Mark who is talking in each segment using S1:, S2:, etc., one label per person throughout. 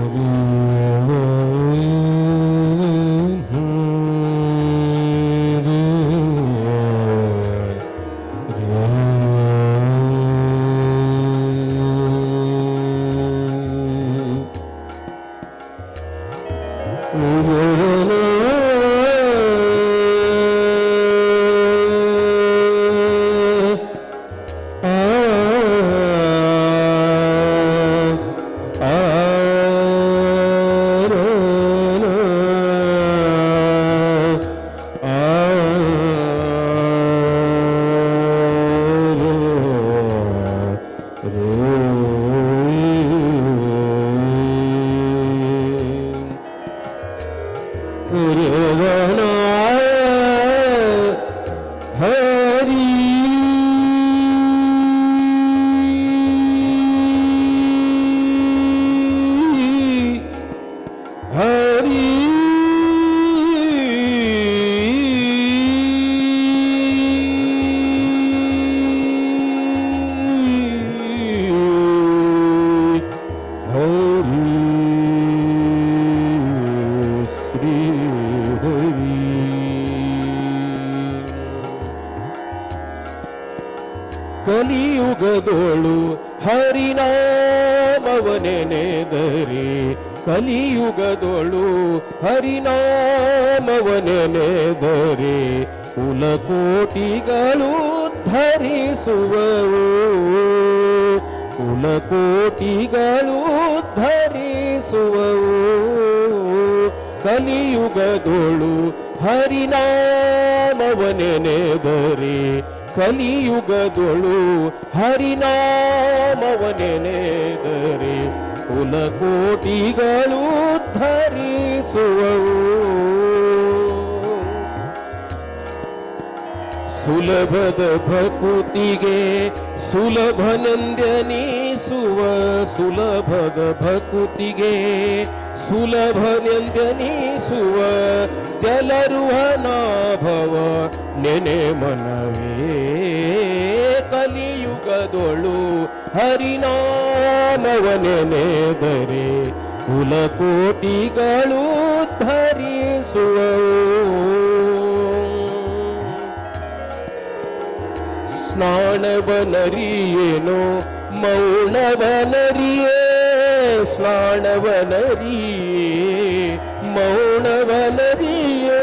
S1: Eu vou... ഒരു ಕಲಿಯುಗದೋಳು ಹರಿನಾಮವನೆನೆದರೆ. ಕಲಿಯುಗದೋಳು ಹರಿನಾಮವನೆನೆದರೆ. ಕುಲಕೋಟಿಗಳು ಧರಿಸುವವು. ಕುಲಕೋಟಿಗಳು ಧರಿಸುವವು. ಕಲಿಯುಗದೋಳು ಹರಿನಾಮವನೆನೆದರೆ. ಕಲಿಯುಗದೊಳು ಹರಿನಾಮವನೆನೆದರೆ ಕುಲಕೋಟಿಗಳು ಧರಿಸುವವು. ಸುಲಭದ ಭಕುತಿಗೆ ಸುಲಭನೆಂದೆನಿಸುವ ಸುಲಭದ ಭಕುತಿಗೆ ಸುಲಭನೆಂದೆನಿಸುವ ಜಲರುಹನಾಭವ ನೆನೆ ಮನವೇ ಕಲಿಯುಗದೊಳು ಹರಿನಾಮವ ನೆನೆದರೆ ಕುಲಕೋಟಿಗಳು ಧರಿಸುವ ಸ್ನಾನವನರಿಯೇನೋ ಮೌನವನರಿಯೇ ಸ್ನಾನವನರಿಯೇ ಮೌನವನರಿಯೇ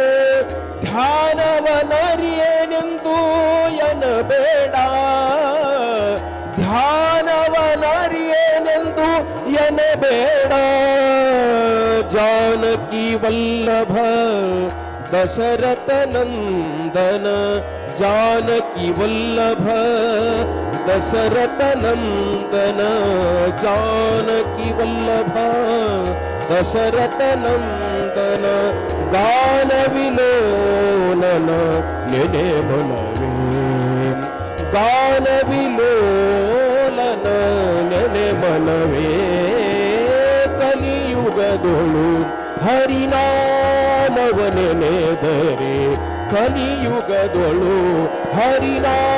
S1: ಧ್ಯಾನವನರಿಯೇನೆಂದು ಎನಬೇಡ ಧ್ಯಾನವನರಿಯೇನೆಂದು ಎನಬೇಡ ಜಾನಕಿ ವಲ್ಲಭ दशरथ नंदन, जानकी वल्लभ। दशरथ नंदन दशरथनन्दन जानकीवल्लभ दशरथनन्दन जानकीवल्लभ दशरथनन्दन गान नेने मनवे। गानविलोलन नेने कलियुग कलियुगदोळु हरिना ಹರಿನಾಮವನೆನೆದರೆ ಕಲಿಯುಗದೊಳು ಹರಿನಾಮವನೆನೆದರೆ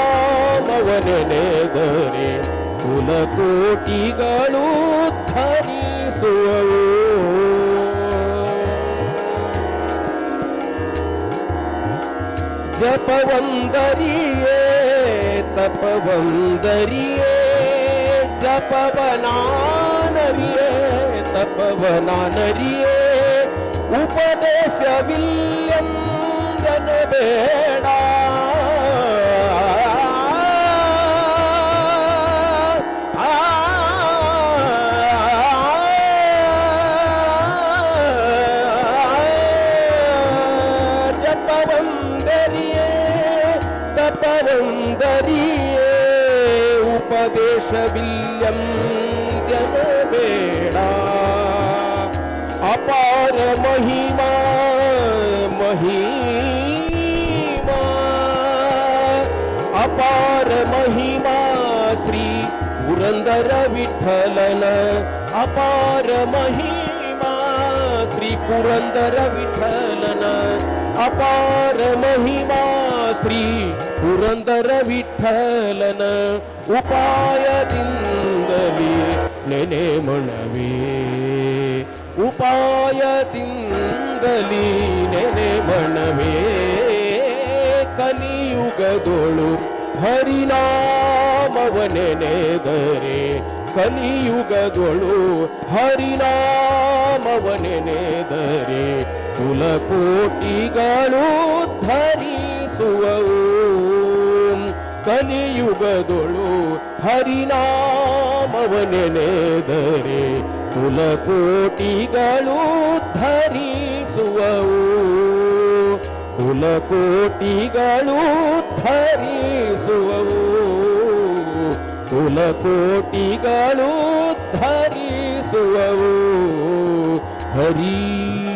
S1: ಕುಲಕೋಟಿಗಳು ಧರಿಸುವವು. ಜಪವಂದರಿಯೇ ತಪವಂದರಿಯೇ ಜಪವನಾನರಿಯೇ ತಪವನಾನರಿಯೇ. ಉಪದೇಶವಿಲ್ಯಂದನ ಬೇಡ ಜಪವಂದರಿಯೇ ತಪವಂದರಿಯೇ ಉಪದೇಶವಿಲ್ಯಂ ಬೇಡ ईश्वर महिमा महिमा। अपार महिमा श्री पुरंदर विठ्ठलन। अपार महिमा श्री पुरंदर विठ्ठलन। अपार महिमा श्री पुरंदर विठ्ठलन। उपाय दिंदली नेने म्हणवी। ಉಪಾಯದಿಂದಲೇ ನೆನೆ ಮಣವೇ ಕಲಿಯುಗದೊಳು ಹರಿನಾಮವನೆನೆದರೆ ಕಲಿಯುಗದೊಳು ಹರಿನಾಮವನೆನೆದರೆ ಕುಲಕೋಟಿಗಳು ಧರಿಸುವವು ಕಲಿಯುಗದೊಳು ಹರಿನಾಮವನೆನೆದರೆ ಕುಲಕೋಟಿಗಳು ಧರಿಸುವವು. ಕುಲಕೋಟಿಗಳು ಧರಿಸುವವು. ಕುಲಕೋಟಿಗಳು ಧರಿಸುವವು. ಹರಿ